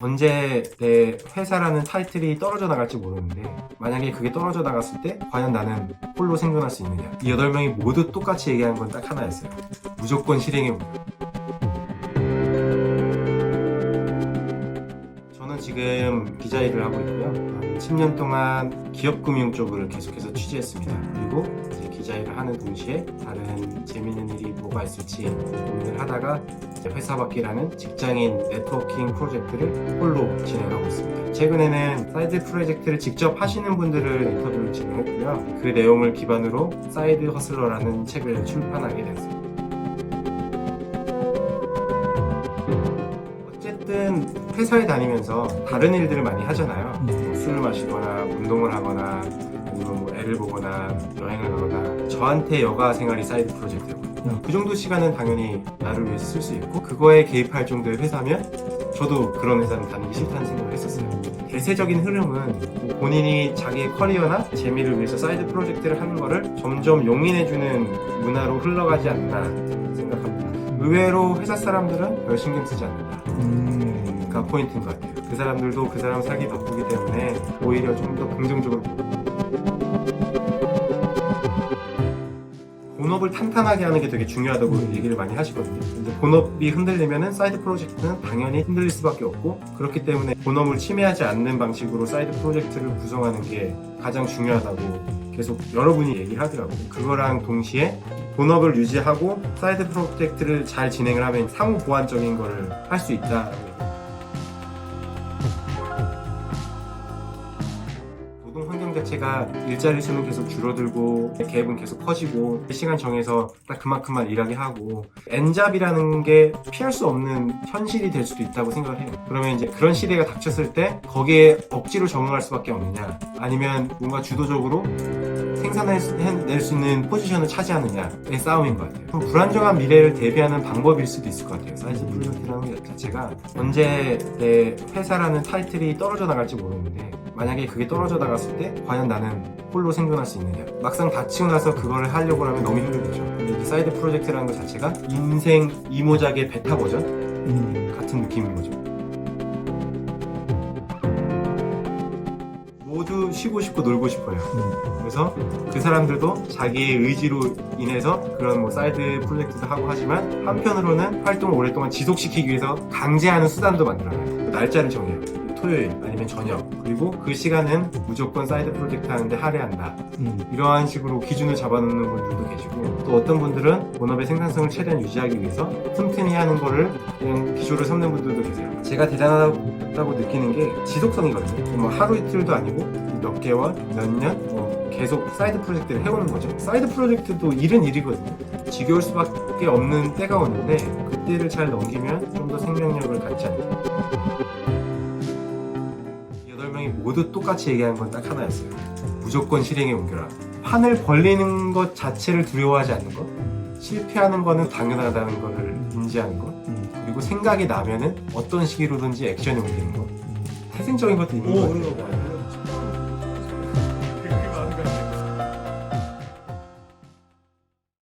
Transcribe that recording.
언제 내 회사라는 타이틀이 떨어져 나갈지 모르는데 만약에 그게 떨어져 나갔을 때 과연 나는 홀로 생존할 수 있느냐? 이 8명이 모두 똑같이 얘기한 건 딱 하나였어요. 무조건 실행해 보자 저는 지금 기자 일을 하고 있고요. 한 10년 동안 기업금융 쪽을 계속해서 취재했습니다 그리고 이제 기자 일을 하는 동시에 다른 재밌는 일이 뭐가 있을지 고민을 하다가 회사 바뀌라는 직장인 네트워킹 프로젝트를 홀로 진행하고 있습니다. 최근에는 사이드 프로젝트를 직접 하시는 분들을 인터뷰를 진행했고요. 그 내용을 기반으로 사이드 허슬러라는 책을 출판하게 되었습니다. 어쨌든 회사에 다니면서 다른 일들을 많이 하잖아요. 뭐 술을 마시거나 운동을 하거나 아니면 뭐 애를 보거나 여행을 가거나 저한테 여가 생활이 사이드 프로젝트였거든요. 그 정도 시간은 당연히 나를 위해서 쓸수 있고 그거에 개입할 정도의 회사면 저도 그런 회사는 다니기 싫다는 생각을 했었어요. 대세적인 흐름은 뭐 본인이 자기의 커리어나 재미를 위해서 사이드 프로젝트를 하는 거를 점점 용인해주는 문화로 흘러가지 않나 생각합니다. 의외로 회사 사람들은 별 신경 쓰지 않는다. 가 포인트인 것 같아요. 그 사람들도 그 사람 살기 바쁘기 때문에 오히려 좀 더 긍정적으로 본업을 탄탄하게 하는 게 되게 중요하다고 얘기를 많이 하시거든요. 이제 본업이 흔들리면은 사이드 프로젝트는 당연히 흔들릴 수밖에 없고 그렇기 때문에 본업을 침해하지 않는 방식으로 사이드 프로젝트를 구성하는 게 가장 중요하다고 계속 여러분이 얘기를 하더라고요. 그거랑 동시에 본업을 유지하고 사이드 프로젝트를 잘 진행을 하면 상호 보완적인 거를 할 수 있다. 자체가 일자리 수는 계속 줄어들고 갭은 계속 커지고 시간 정해서 딱 그만큼만 일하게 하고 엔잡이라는 게 피할 수 없는 현실이 될 수도 있다고 생각을 해요. 그러면 이제 그런 시대가 닥쳤을 때 거기에 억지로 적응할 수밖에 없느냐 아니면 뭔가 주도적으로 생산할 수, 낼수 있는 포지션을 차지하느냐의 싸움인 것 같아요. 좀 불안정한 미래를 대비하는 방법일 수도 있을 것 같아요. 사이즈 프로젝트라는 것 자체가 언제 내 회사라는 타이틀이 떨어져 나갈지 모르 는데 만약에 그게 떨어져 나갔을 때 과연 나는 홀로 생존할 수 있느냐. 막상 다치고 나서 그거를 하려고 하면 너무 힘들죠. 근데 이 사이드 프로젝트라는 것 자체가 인생 이모작의 베타 버전? 같은 느낌인 거죠. 모두 쉬고 싶고 놀고 싶어요. 그래서 그 사람들도 자기의 의지로 인해서 그런 뭐 사이드 프로젝트도 하고 하지만 한편으로는 활동을 오랫동안 지속시키기 위해서 강제하는 수단도 만들어요. 그 날짜를 정해요. 토요일 아니면 저녁 그리고 그 시간은 무조건 사이드 프로젝트 하는데 할애한다. 이러한 식으로 기준을 잡아놓는 분들도 계시고 또 어떤 분들은 본업의 생산성을 최대한 유지하기 위해서 틈틈이 하는 거를 그냥 기조를 삼는 분들도 계세요. 제가 대단하다고 느끼는 게 지속성이거든요. 뭐 하루 이틀도 아니고 몇 개월, 몇 년, 뭐 계속 사이드 프로젝트를 해오는 거죠. 사이드 프로젝트도 일은 일이거든요. 지겨울 수밖에 없는 때가 오는데 그때를 잘 넘기면 좀 더 생명력을 갖지 않을까 명이 모두 똑같이 얘기한 건딱 하나였어요. 무조건 실행에 옮겨라. 판을 벌리는 것 자체를 두려워하지 않는 것. 실패하는 거는 당연하다는 것을 인지하는 것. 그리고 생각이 나면은 어떤 시기로든지 액션에 옮기는 것. 태생적인 것도 있는 것 같아요.